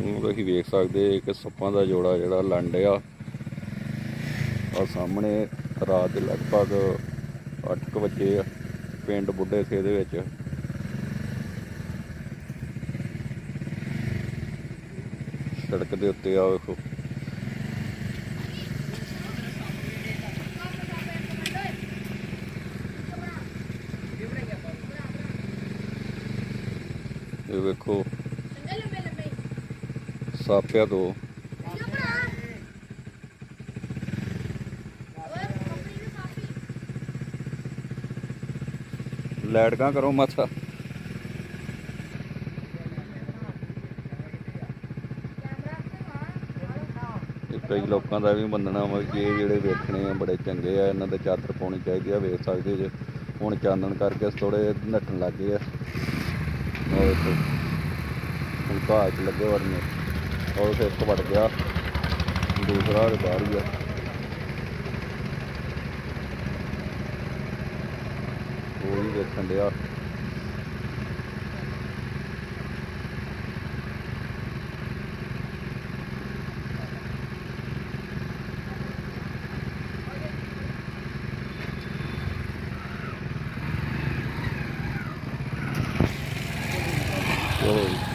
ਉਹ ਤੁਸੀਂ ਵੇਖ ਸਕਦੇ ਇੱਕ ਸੱਪਾਂ ਦਾ ਜੋੜਾ ਜਿਹੜਾ ਲੰਡਿਆ ਆ। ਸਾਹਮਣੇ ਰਾਤ ਦੇ ਲਗਭਗ 8 ਵਜੇ ਆ, ਪਿੰਡ ਬੁੱਢੇ ਸੇ ਦੇ ਵਿੱਚ। ਸੜਕ ਦੇ ਉੱਤੇ ਆ ਵੇਖੋ। ਇਹ ਵੇਖੋ। ਸਾਪਿਆ ਦੋ। ਲਾਈਟ ਕਰੋ ਮੱਥਾ ਕਈ ਲੋਕਾਂ ਦਾ ਵੀ ਮੰਨਣਾ ਵਾ ਕਿ ਇਹ ਜਿਹੜੇ ਵੇਖਣੇ ਆ ਬੜੇ ਚੰਗੇ ਆ, ਇਹਨਾਂ ਦੇ ਚਾਦਰ ਪਾਉਣੀ ਚਾਹੀਦੀ ਆ, ਵੇਖ ਸਕਦੇ ਜੇ। ਹੁਣ ਚਾਨਣ ਕਰਕੇ ਥੋੜੇ ਨੱਠਣ ਲੱਗ ਗਏ ਆ। ਉਹ ਹੁਣ ਘਾਹ 'ਚ ਲੱਗੇ ਵੜਨੇ और फिर इसको बढ़ गया दूसरा और बाहर गया वो ही देखन दिया Really?